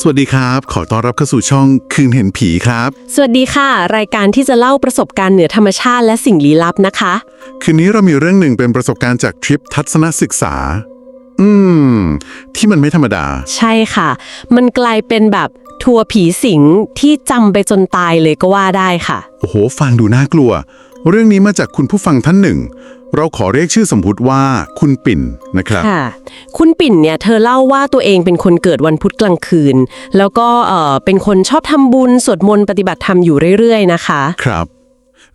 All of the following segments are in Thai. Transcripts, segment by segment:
สวัสดีครับ ขอต้อนรับเข้าสู่ช่องคืนเห็นผีครับ สวัสดีค่ะ รายการที่จะเล่าประสบการณ์เหนือธรรมชาติและสิ่งลี้ลับนะคะ คืนนี้เรามีเรื่องหนึ่งเป็นประสบการณ์จากทริปทัศนศึกษา อืม ที่มันไม่ธรรมดา ใช่ค่ะ มันกลายเป็นแบบทัวร์ผีสิงที่จำไปจนตายเลยก็ว่าได้ค่ะ โอ้โห ฟังดูน่ากลัว เรื่องนี้มาจากคุณผู้ฟังท่านหนึ่ง เราขอเรียกชื่อสมมุติว่าคุณปิ่นนะครับ ค่ะ คุณปิ่นเนี่ยเธอเล่าว่าตัวเองเป็นคนเกิดวันพุธกลางคืน แล้วก็เอ่อเป็นคนชอบทำบุญสวดมนต์ปฏิบัติธรรมอยู่เรื่อยๆนะคะ ครับ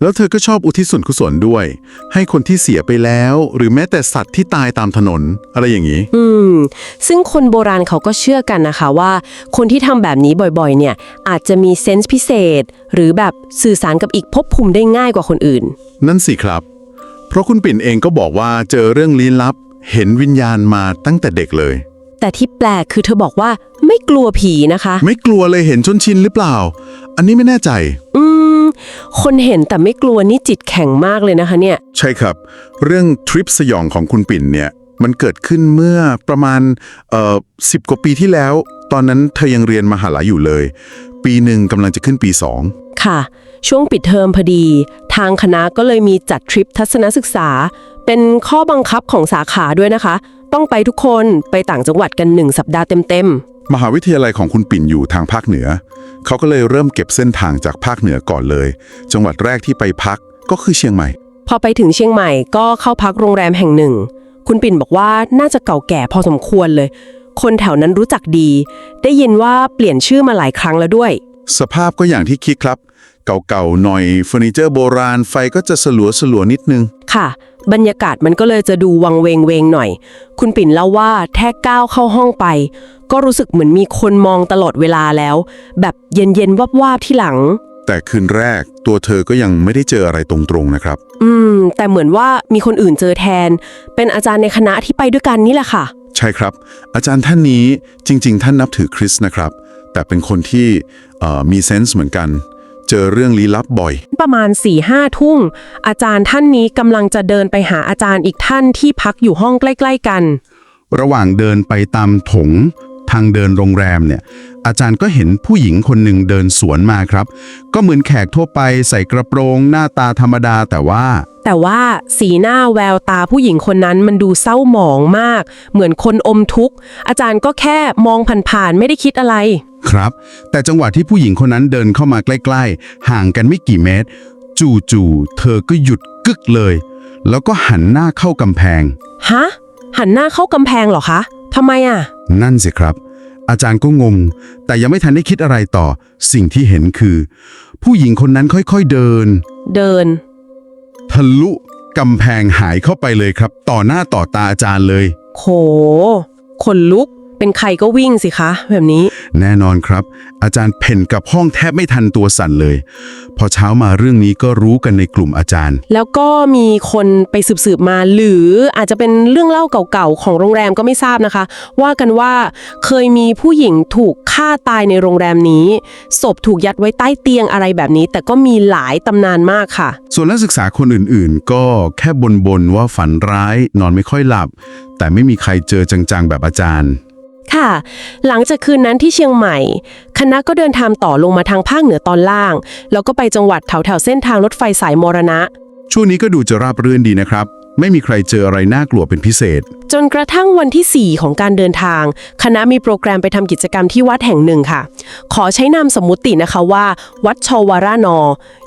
แล้วเธอก็ชอบอุทิศส่วนกุศลด้วย ให้คนที่เสียไปแล้ว หรือแม้แต่สัตว์ที่ตายตามถนน อะไรอย่างนี้ อืม ซึ่งคนโบราณเขาก็เชื่อกันนะคะว่า คนที่ทำแบบนี้บ่อยๆ เนี่ยอาจจะมีเซนส์พิเศษ หรือแบบสื่อสารกับอีกภพภูมิได้ง่ายกว่าคนอื่น นั่นสิครับ เพราะคุณปิ่นเองก็บอกว่าเจอเรื่องลี้ลับ เห็นวิญญาณมาตั้งแต่เด็กเลย แต่ที่แปลกคือเธอบอกว่าไม่กลัวผีนะคะ ไม่กลัวเลยเห็นชนชินหรือเปล่า อันนี้ไม่แน่ใจ อืม คนเห็นแต่ไม่กลัวนี่จิตแข็งมากเลยนะคะเนี่ย ใช่ครับ เรื่องทริปสยองของคุณปิ่นเนี่ย มันเกิดขึ้นเมื่อประมาณเอ่อสิบกว่าปีที่แล้ว ตอนนั้นเธอยังเรียนมหาลัยอยู่เลย ปีหนึ่งกำลังจะขึ้นปีสอง ค่ะ ช่วงปิดเทอมพอดี ทางคณะก็เลยมีจัดทริปทัศนศึกษา เป็นข้อบังคับของสาขาด้วยนะคะ ต้องไปทุกคนไปต่างจังหวัดกันหนึ่งสัปดาห์เต็มมหาวิทยาลัยของคุณปิ่นอยู่ทางภาคเหนือ เขาก็เลยเริ่มเก็บเส้นทางจากภาคเหนือก่อนเลย จังหวัดแรกที่ไปพักก็คือเชียงใหม่ ๆ พอไปถึงเชียงใหม่ก็เข้าพักโรงแรมแห่งหนึ่ง คุณปิ่นบอกว่าน่าจะเก่าแก่พอสมควรเลย คนแถวนั้นรู้จักดี ได้ยินว่าเปลี่ยนชื่อมาหลายครั้งแล้วด้วย สภาพก็อย่างที่คิดครับ เก่าๆหน่อยเฟอร์นิเจอร์โบราณไฟก็จะสลัวสลัวๆนิดนึง ค่ะ บรรยากาศมันก็เลยจะดูวังเวงเวงหน่อย คุณปิ่นเล่าว่าแค่ก้าวเข้าห้องไป ก็รู้สึกเหมือนมีคนมองตลอดเวลาแล้ว แบบเย็นเย็นวับวาบๆที่หลัง แต่คืนแรกตัวเธอก็ยังไม่ได้เจออะไรตรงๆนะครับ อืม แต่เหมือนว่ามีคนอื่นเจอแทน เป็นอาจารย์ในคณะที่ไปด้วยกันนี่แหละค่ะ ใช่ครับ อาจารย์ท่านนี้จริง ๆ ท่านนับถือคริสต์นะครับ แต่เป็นคนที่เอ่อมีเซนส์เหมือนกัน เจอเรื่องลี้ลับบ่อย ประมาณ4ี่ห้าทุ่มอาจารย์ท่านนี้กำลังจะเดินไปหาอาจารย์อีกท่านที่พักอยู่ห้องใกล้ ๆ กัน ระหว่างเดินไปตามถง ทางเดินโรงแรมเนี่ย อาจารย์ก็เห็นผู้หญิงคนหนึ่งเดินสวนมาครับ ก็เหมือนแขกทั่วไปใส่กระโปรงหน้าตาธรรมดาแต่ว่า แต่ว่าสีหน้าแววตาผู้หญิงคนนั้นมันดูเศร้าหมองมาก เหมือนคนอมทุกข์ อาจารย์ก็แค่มองผ่านๆไม่ได้คิดอะไร ครับ แต่จังหวะที่ผู้หญิงคนนั้นเดินเข้ามาใกล้ๆ ห่างกันไม่กี่เมตร จู่ๆเธอก็หยุดกึกเลย แล้วก็หันหน้าเข้ากำแพง ฮะ หันหน้าเข้ากำแพงเหรอคะทำไมอะ นั่นสิครับ อาจารย์ก็งง แต่ยังไม่ทันได้คิดอะไรต่อ สิ่งที่เห็นคือ ผู้หญิงคนนั้นค่อยๆเดิน เดิน ทะลุกำแพงหายเข้าไปเลยครับ ต่อหน้าต่อตาอาจารย์เลย โหขนลุก เป็นใครก็วิ่งสิคะ แบบนี้ แน่นอนครับ อาจารย์เพ่นกับห้องแทบไม่ทันตัวสั่นเลย พอเช้ามาเรื่องนี้ก็รู้กันในกลุ่มอาจารย์ แล้วก็มีคนไปสืบๆมา หรืออาจจะเป็นเรื่องเล่าเก่าๆของโรงแรมก็ไม่ทราบนะคะ ว่ากันว่าเคยมีผู้หญิงถูกฆ่าตายในโรงแรมนี้ ศพถูกยัดไว้ใต้เตียงอะไรแบบนี้ แต่ก็มีหลายตำนานมากค่ะ ส่วนนักศึกษาคนอื่นๆ ก็แค่บนๆว่าฝันร้ายนอนไม่ค่อยหลับ แต่ไม่มีใครเจอจังๆแบบอาจารย์ ค่ะ หลังจากคืนนั้นที่เชียงใหม่ คณะก็เดินทางต่อลงมาทางภาคเหนือตอนล่าง แล้วก็ไปจังหวัดแถวๆเส้นทางรถไฟสายมรณะ ช่วงนี้ก็ดูจะราบรื่นดีนะครับ ไม่มีใครเจออะไรน่ากลัวเป็นพิเศษ จนกระทั่งวันที่ 4 ของการเดินทาง คณะมีโปรแกรมไปทำกิจกรรมที่วัดแห่งหนึ่งค่ะ ขอใช้นามสมมุตินะคะว่า วัดชวารานอ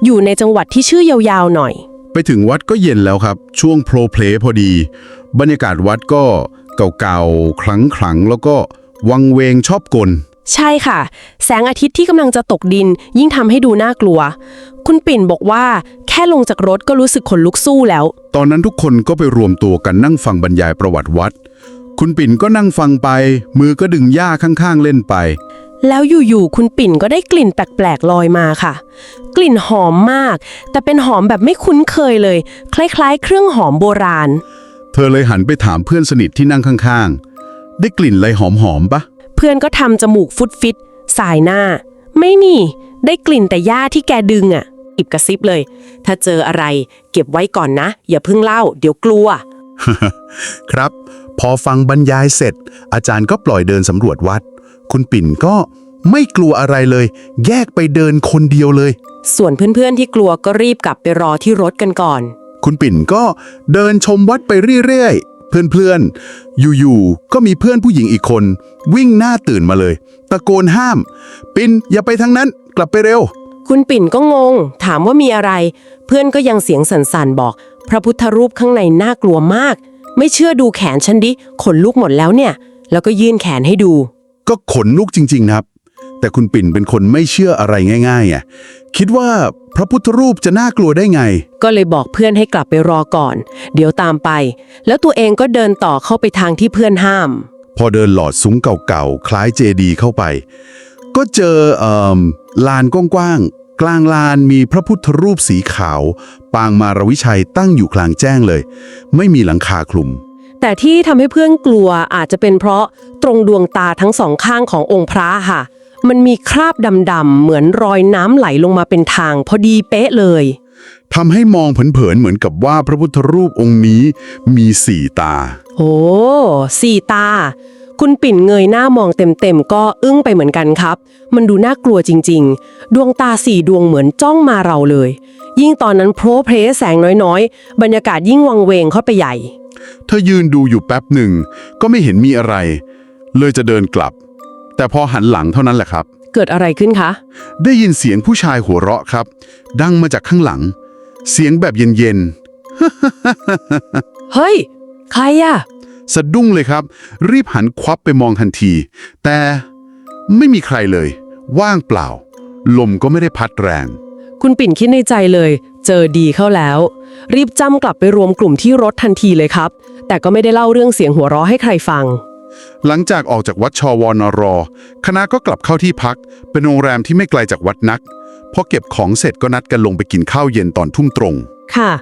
อยู่ในจังหวัดที่ชื่อยาวๆหน่อย ไปถึงวัดก็เย็นแล้วครับ ช่วงโปรเพลย์พอดี บรรยากาศวัดก็ เก่าๆคลังๆ แล้วก็วังเวงชอบกล ใช่ค่ะ แสงอาทิตย์ที่กำลังจะตกดิน ยิ่งทำให้ดูน่ากลัว คุณปิ่นบอกว่าแค่ลงจากรถก็รู้สึกขนลุกสู้แล้ว ตอนนั้นทุกคนก็ไปรวมตัวกันนั่งฟังบรรยายประวัติวัด คุณปิ่นก็นั่งฟังไป มือก็ดึงหญ้าข้างๆ เล่นไป แล้วอยู่ๆคุณปิ่นก็ได้กลิ่นแปลกๆลอยมาค่ะ กลิ่นหอมมาก แต่เป็นหอมแบบไม่คุ้นเคยเลย คล้ายๆ เครื่องหอมโบราณ เธอเลยหันไปถามเพื่อนสนิทที่นั่งข้างๆ ได้กลิ่นอะไรหอมๆปะเพื่อนก็ทำจมูกฟุดฟิตสายหน้า ไม่นี่ได้กลิ่นแต่หญ้าที่แกดึงอะอิบกระซิบเลย ถ้าเจออะไร เก็บไว้ก่อนนะ อย่าเพิ่งเล่า เดี๋ยวกลัว ครับ พอฟังบรรยายเสร็จ อาจารย์ก็ปล่อยเดินสำรวจวัด คุณปิ่นก็ไม่กลัวอะไรเลย แยกไปเดินคนเดียวเลย ส่วนเพื่อนๆที่กลัวก็รีบกลับไปรอที่รถกันก่อน คุณปิ่นก็เดินชมวัดไปเรื่อยๆ เพื่อนๆ อยู่ๆ ก็มีเพื่อนผู้หญิงอีกคน วิ่งหน้าตื่นมาเลย ตะโกนห้าม ปิ่นอย่าไปทางนั้น กลับไปเร็ว คุณปิ่นก็งง ถามว่ามีอะไร เพื่อนก็ยังเสียงสั่นๆ บอก พระพุทธรูปข้างในน่ากลัวมาก ไม่เชื่อดูแขนฉันดิขนลุกหมดแล้วเนี่ย แล้วก็ยื่นแขนให้ดู ก็ขนลุกจริงๆครับ แต่คุณปิ่นเป็นคนไม่เชื่ออะไรง่ายๆอะคิดว่าพระพุทธรูปจะน่ากลัวได้ไง ก็เลยบอกเพื่อนให้กลับไปรอก่อน เดี๋ยวตามไป แล้วตัวเองก็เดินต่อเข้าไปทางที่เพื่อนห้าม พอเดินหลอดซุ้งเก่าๆ คล้ายเจดีย์เข้าไป ก็เจอเอ่อลานกว้างๆ กลางลานมีพระพุทธรูปสีขาว ปางมารวิชัยตั้งอยู่กลางแจ้งเลย ไม่มีหลังคาคลุม แต่ที่ทำให้เพื่อนกลัวอาจจะเป็นเพราะตรงดวงตาทั้งสองข้างขององค์พระค่ะ มันมีคราบดำๆเหมือนรอยน้ำไหลลงมาเป็นทาง พอดีเป๊ะเลย ทำให้มองเผินๆเหมือนกับว่าพระพุทธรูปองค์นี้มีสี่ตา โอ้สี่ตา คุณปิ่นเงยหน้ามองเต็มๆ ก็อึ้งไปเหมือนกันครับ มันดูน่ากลัวจริงๆ ดวงตาสี่ดวงเหมือนจ้องมาเราเลย ยิ่งตอนนั้นโพรเพรแสงน้อยๆ บรรยากาศยิ่งวังเวงเข้าไปใหญ่ เธอยืนดูอยู่แป๊บหนึ่ง ก็ไม่เห็นมีอะไร เลยจะเดินกลับ แต่พอหันหลังเท่านั้นแหละครับ เกิดอะไรขึ้นคะ ได้ยินเสียงผู้ชายหัวเราะครับ ดังมาจากข้างหลัง เสียงแบบเย็นเฮ้ย ใครอะๆ สะดุ้งเลยครับ รีบหันควับไปมองทันที แต่ไม่มีใครเลย ว่างเปล่า ลมก็ไม่ได้พัดแรง คุณปิ่นคิดในใจเลย เจอดีเข้าแล้ว รีบจำกลับไปรวมกลุ่มที่รถทันทีเลยครับ แต่ก็ไม่ได้เล่าเรื่องเสียงหัวเราะให้ใครฟัง หลังจากออกจากวัดชวรนรคณะก็กลับเข้าที่พัก เป็นโรงแรมที่ไม่ไกลจากวัดนัก พอเก็บของเสร็จก็นัดกันลงไปกินข้าวเย็นตอนทุ่มตรง ค่ะ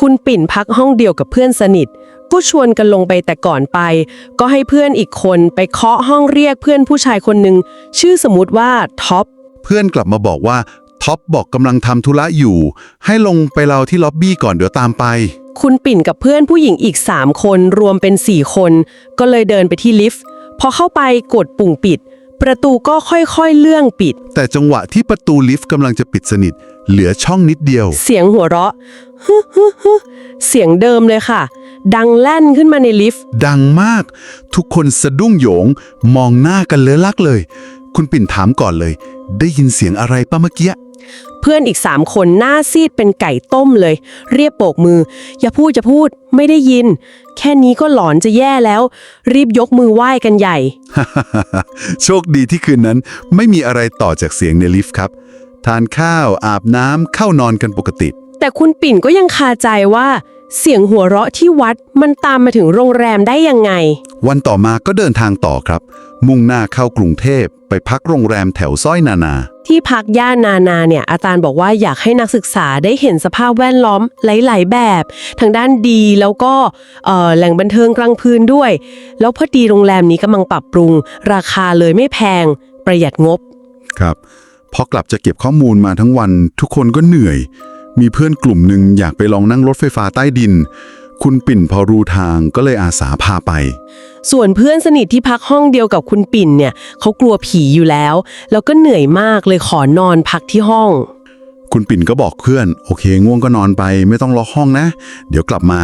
คุณปิ่นพักห้องเดียวกับเพื่อนสนิท ก็ชวนกันลงไปแต่ก่อนไป ก็ให้เพื่อนอีกคนไปเคาะห้องเรียกเพื่อนผู้ชายคนหนึ่งชื่อสมมติว่าท็อป เพื่อนกลับมาบอกว่าท็อปบอกกำลังทำธุระอยู่ ให้ลงไปเราที่ล็อบบี้ก่อนเดี๋ยวตามไป คุณปิ่นกับเพื่อนผู้หญิงอีก 3 คนรวมเป็น 4 คน ก็เลยเดินไปที่ลิฟต์พอเข้าไปกดปุ่มปิด ประตูก็ค่อยๆเลื่องปิด แต่จังหวะที่ประตูลิฟต์กำลังจะปิดสนิท เหลือช่องนิดเดียว เสียงหัวเราะฮึฮึฮึเสียงเดิมเลยค่ะ ดังแล่นขึ้นมาในลิฟต์ ดังมาก ทุกคนสะดุ้งโหยง มองหน้ากันเลอะลักเลย คุณปิ่นถามก่อนเลย ได้ยินเสียงอะไรปะเมื่อกี้เพื่อนอีกสามคนหน้าซีดเป็นไก่ต้มเลย เรียบโบกมือ อย่าพูดอย่าพูดไม่ได้ยิน แค่นี้ก็หลอนจะแย่แล้ว รีบยกมือไหว้กันใหญ่ โชคดีที่คืนนั้นไม่มีอะไรต่อจากเสียงในลิฟต์ครับ ทานข้าวอาบน้ำเข้านอนกันปกติ แต่คุณปิ่นก็ยังคาใจว่า เสียงหัวเราะที่วัดมันตามมาถึงโรงแรมได้ยังไง วันต่อมาก็เดินทางต่อครับ มุ่งหน้าเข้ากรุงเทพ ไปพักโรงแรมแถวสร้อยนานา ที่พักย่านนานาเนี่ยอาจารย์บอกว่าอยากให้นักศึกษาได้เห็นสภาพแวดล้อมหลาย ๆ แบบ ทางด้านดีแล้วก็เอ่อแหล่งบันเทิงกลางคืนด้วย แล้วพอดีโรงแรมนี้กำลังปรับปรุง ราคาเลยไม่แพง ประหยัดงบ ครับพอกลับจะเก็บข้อมูลมาทั้งวัน ทุกคนก็เหนื่อย มีเพื่อนกลุ่มหนึ่งอยากไปลองนั่งรถไฟฟ้าใต้ดิน คุณปิ่นพอรู้ทางก็เลยอาสาพาไป ส่วนเพื่อนสนิทที่พักห้องเดียวกับคุณปิ่นเนี่ยเขากลัวผีอยู่แล้ว แล้วก็เหนื่อยมากเลยขอนอนพักที่ห้อง คุณปิ่นก็บอกเพื่อน โอเค ง่วงก็นอนไปไม่ต้องล็อกห้องนะ เดี๋ยวกลับมา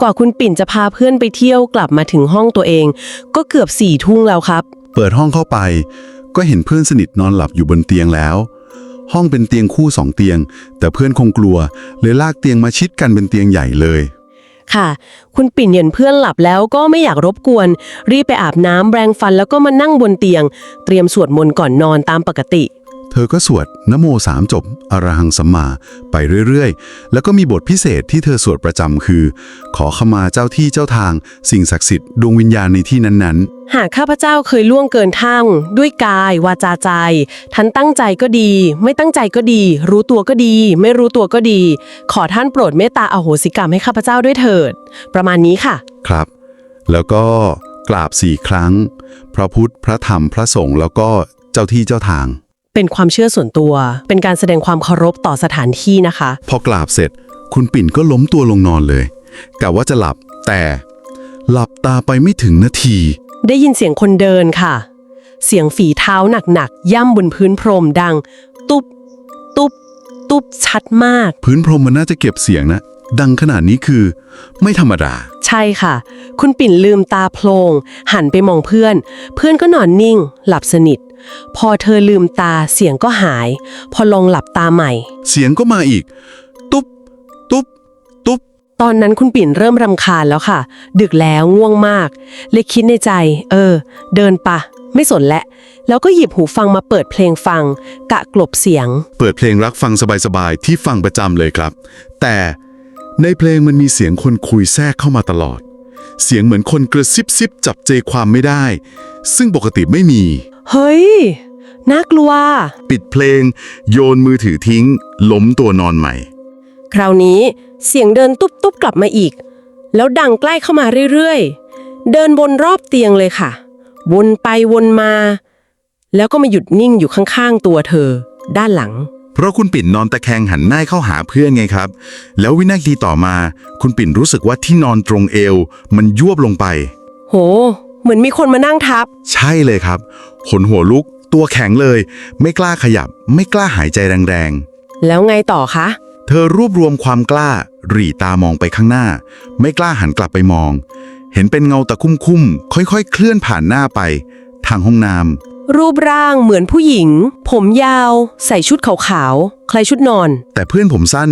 กว่าคุณปิ่นจะพาเพื่อนไปเที่ยวกลับมาถึงห้องตัวเอง ก็เกือบสี่ทุ่งแล้วครับ เปิดห้องเข้าไป ก็เห็นเพื่อนสนิทนอนหลับอยู่บนเตียงแล้ว ห้องเป็นเตียงคู่สองเตียง แต่เพื่อนคงกลัวเลยลากเตียงมาชิดกันเป็นเตียงใหญ่เลย ค่ะ คุณปิ่นเห็นเพื่อนหลับแล้วก็ไม่อยากรบกวน รีบไปอาบน้ำแปรงฟันแล้วก็มานั่งบนเตียง เตรียมสวดมนต์ก่อนนอนตามปกติ ธอก็สวดนโมสามจบ อรหังสัมมาไปเรื่อยๆ แล้วก็มีบทพิเศษที่เธอสวดประจำคือ ขอขมาเจ้าที่เจ้าทาง สิ่งศักดิ์สิทธิ์ดวงวิญญาณในที่นั้นหากข้าพเจ้าเคยล่วงเกินท่างด้วยกาย วาจาใจ ท่านตั้งใจก็ดี ไม่ตั้งใจก็ดี รู้ตัวก็ดี ไม่รู้ตัวก็ดี ขอท่านโปรดเมตตาอโหสิกรรมให้ข้าพเจ้าด้วยเถิด ประมาณนี้ค่ะๆครับ แล้วก็กราบสี่ครั้ง พระพุทธพระธรรมพระสงฆ์แล้วก็เจ้าที่เจ้าทาง เป็นความเชื่อส่วนตัว เป็นการแสดงความเคารพต่อสถานที่นะคะ พอกราบเสร็จ คุณปิ่นก็ล้มตัวลงนอนเลยกะว่าจะหลับ แต่หลับตาไปไม่ถึงนาที ได้ยินเสียงคนเดินค่ะ เสียงฝีเท้าหนักๆย่ำบนพื้นพรมดัง ตุบตุบตุบชัดมาก พื้นพรมมันน่าจะเก็บเสียงนะ ดังขนาดนี้คือ ไม่ธรรมดา ใช่ค่ะ คุณปิ่นลืมตาโพลงหันไปมองเพื่อน เพื่อนก็นอนนิ่ง หลับสนิท พอเธอลืมตาเสียงก็หาย พอลองหลับตาใหม่ เสียงก็มาอีก ตุ๊บ ตุ๊บ ตุ๊บ ตอนนั้นคุณปิ่นเริ่มรำคาญแล้วค่ะ ดึกแล้วง่วงมาก เลยคิดในใจ เออ เดินปะ ไม่สนและ แล้วก็หยิบหูฟังมาเปิดเพลงฟัง กะกลบเสียง เปิดเพลงรักฟังสบายๆ ที่ฟังประจำเลยครับ แต่ในเพลงมันมีเสียงคนคุยแทรกเข้ามาตลอด เสียงเหมือนคนกระซิบซิบจับใจความไม่ได้ ซึ่งปกติไม่มี เฮ้ย น่ากลัว ปิดเพลง โยนมือถือทิ้ง ล้มตัวนอนใหม่ คราวนี้เสียงเดินตุ๊บตุ๊บกลับมาอีก แล้วดังใกล้เข้ามาเรื่อยๆ เดินบนรอบเตียงเลยค่ะ วนไปวนมา แล้วก็มาหยุดนิ่งอยู่ข้างๆตัวเธอ ด้านหลัง เพราะคุณปิ่นนอนตะแคงหันหน้าเข้าหาเพื่อนไงครับ แล้ววินาทีต่อมา คุณปิ่นรู้สึกว่าที่นอนตรงเอว มันยวบลงไป โห เหมือนมีคนมานั่งทับ ใช่เลยครับขนหัวลุก ตัวแข็งเลย ไม่กล้าขยับ ไม่กล้าหายใจแรงแล้วไงต่อคะ ๆ เธอรวบรวมความกล้า หรี่ตามองไปข้างหน้า ไม่กล้าหันกลับไปมอง เห็นเป็นเงาตะคุ่มๆค่อยๆ เคลื่อนผ่านหน้าไป ทางห้องน้ำ รูปร่างเหมือนผู้หญิง ผมยาว ใส่ชุดขาวๆใครชุดนอน แต่เพื่อนผมสั้น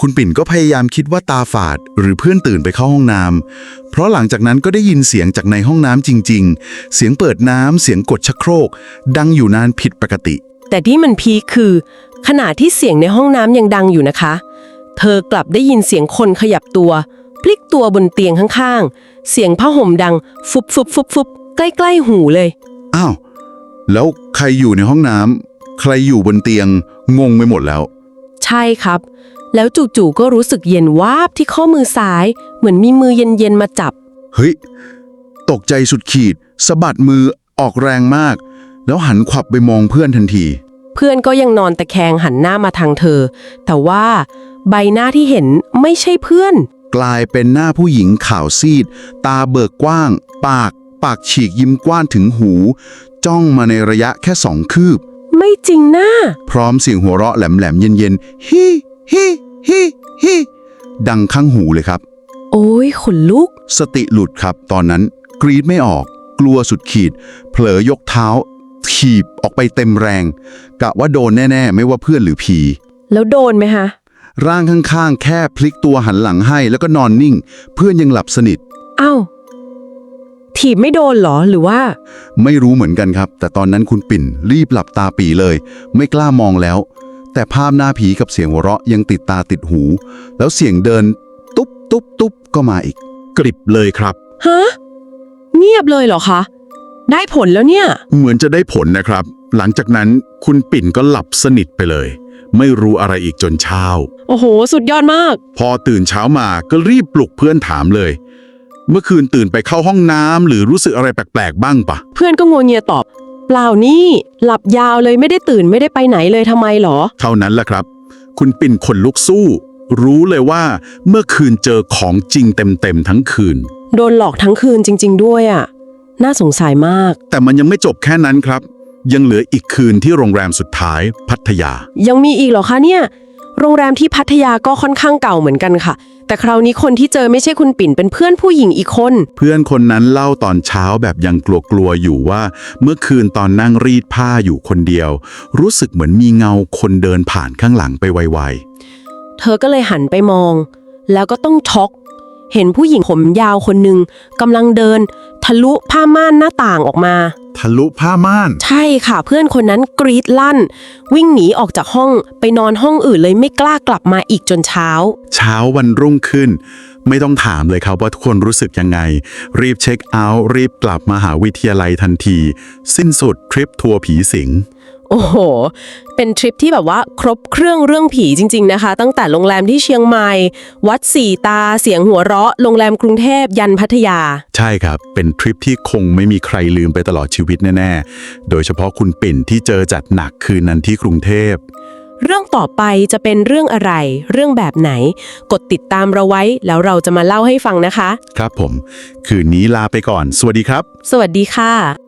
คุณปิ่นก็พยายามคิดว่าตาฝาด หรือเพื่อนตื่นไปเข้าห้องน้ำเพราะหลังจากนั้นก็ได้ยินเสียงจากในห้องน้ำจริง ๆ เสียงเปิดน้ำเสียงกดชักโครก ดังอยู่นานผิดปกติ แต่ที่มันพีคคือ ขณะที่เสียงในห้องน้ำยังดังอยู่นะคะ เธอกลับได้ยินเสียงคนขยับตัว พลิกตัวบนเตียงข้างๆ เสียงผ้าห่มดัง ฟุบฟุบฟุบฟุบใกล้ๆหูเลยอ้าว แล้วใครอยู่ในห้องน้ำใครอยู่บนเตียงงงไปหมดแล้ว ใช่ครับ แล้วจู่ๆก็รู้สึกเย็นวาบที่ข้อมือซ้าย เหมือนมีมือเย็นๆมาจับ เฮ้ย ตกใจสุดขีดสะบัดมือออกแรงมาก แล้วหันขวับไปมองเพื่อนทันที เพื่อนก็ยังนอนตะแคงหันหน้ามาทางเธอ แต่ว่าใบหน้าที่เห็นไม่ใช่เพื่อน กลายเป็นหน้าผู้หญิงขาวซีด ตาเบิกกว้าง ปาก ปากฉีกยิ้มกว้านถึงหู จ้องมาในระยะแค่สองคืบ ไม่จริงนะ พร้อมเสียงหัวเราะแหลมๆเย็นๆฮิฮิฮิฮิดังข้างหูเลยครับ โอ้ยขนลุก สติหลุดครับตอนนั้น กรีดไม่ออก กลัวสุดขีด เผลอยกเท้า ถีบออกไปเต็มแรง กะว่าโดนแน่ๆ ไม่ว่าเพื่อนหรือผีแล้วโดนไหมฮะร่างข้างๆ แค่พลิกตัวหันหลังให้แล้วก็นอนนิ่ง เพื่อนยังหลับสนิทอ้าว ถีบไม่โดนเหรอหรือว่า ไม่รู้เหมือนกันครับ แต่ตอนนั้นคุณปิ่นรีบหลับตาปีเลย ไม่กล้ามองแล้ว แต่ภาพหน้าผีกับเสียงหัวเราะยังติดตาติดหู แล้วเสียงเดิน ตุ๊บตุ๊บตุ๊บก็มาอีก กริบเลยครับ ฮะ เงียบเลยเหรอคะ ได้ผลแล้วเนี่ย เหมือนจะได้ผลนะครับ หลังจากนั้นคุณปิ่นก็หลับสนิทไปเลย ไม่รู้อะไรอีกจนเช้า โอ้โห สุดยอดมาก พอตื่นเช้ามาก็รีบปลุกเพื่อนถามเลย เมื่อคืนตื่นไปเข้าห้องน้ำหรือรู้สึกอะไรแปลกๆบ้างปะเพื่อนก็งัวเงียตอบ เปล่านี่ หลับยาวเลยไม่ได้ตื่นไม่ได้ไปไหนเลยทำไมเหรอ เท่านั้นแหละครับ คุณปิ่นขนลุกสู้ รู้เลยว่าเมื่อคืนเจอของจริงเต็มๆทั้งคืน โดนหลอกทั้งคืนจริง ๆ ด้วยอะ่ะ น่าสงสัยมาก แต่มันยังไม่จบแค่นั้นครับ ยังเหลืออีกคืนที่โรงแรมสุดท้ายพัทยา ยังมีอีกเหรอคะเนี่ย โรงแรมที่พัทยาก็ค่อนข้างเก่าเหมือนกันค่ะ แต่คราวนี้คนที่เจอไม่ใช่คุณปิ่นเป็นเพื่อนผู้หญิงอีกคน เพื่อนคนนั้นเล่าตอนเช้าแบบยังกลัวๆอยู่ว่า เมื่อคืนตอนนั่งรีดผ้าอยู่คนเดียว รู้สึกเหมือนมีเงาคนเดินผ่านข้างหลังไปไวเธอก็เลยหันไปมอง แล้วก็ต้องช็อก เห็นผู้หญิงผมยาวคนหนึ่งกำลังเดิน ทะลุผ้าม่านหน้าต่างออกมาๆทะลุผ้าม่าน ใช่ค่ะ เพื่อนคนนั้นกรีดลั่น วิ่งหนีออกจากห้องไปนอนห้องอื่นเลยไม่กล้ากลับมาอีกจนเช้า เช้าวันรุ่งขึ้น ไม่ต้องถามเลยครับว่าทุกคนรู้สึกยังไง รีบเช็คเอาท์รีบกลับมหาวิทยาลัยทันที สิ้นสุดทริปทัวร์ผีสิง โอ้โห เป็นทริปที่แบบว่าครบเครื่องเรื่องผีจริง ๆนะคะ ตั้งแต่โรงแรมที่เชียงใหม่ วัดสี่ตา เสียงหัวเราะ โรงแรมกรุงเทพยันพัทยา ใช่ครับ เป็นทริปที่คงไม่มีใครลืมไปตลอดชีวิตแน่ ๆ โดยเฉพาะคุณปิ่นที่เจอจัดหนักคืนนั้นที่กรุงเทพ เรื่องต่อไปจะเป็นเรื่องอะไร เรื่องแบบไหน กดติดตามเราไว้แล้วเราจะมาเล่าให้ฟังนะคะ ครับผม คืนนี้ลาไปก่อน สวัสดีครับ สวัสดีค่ะ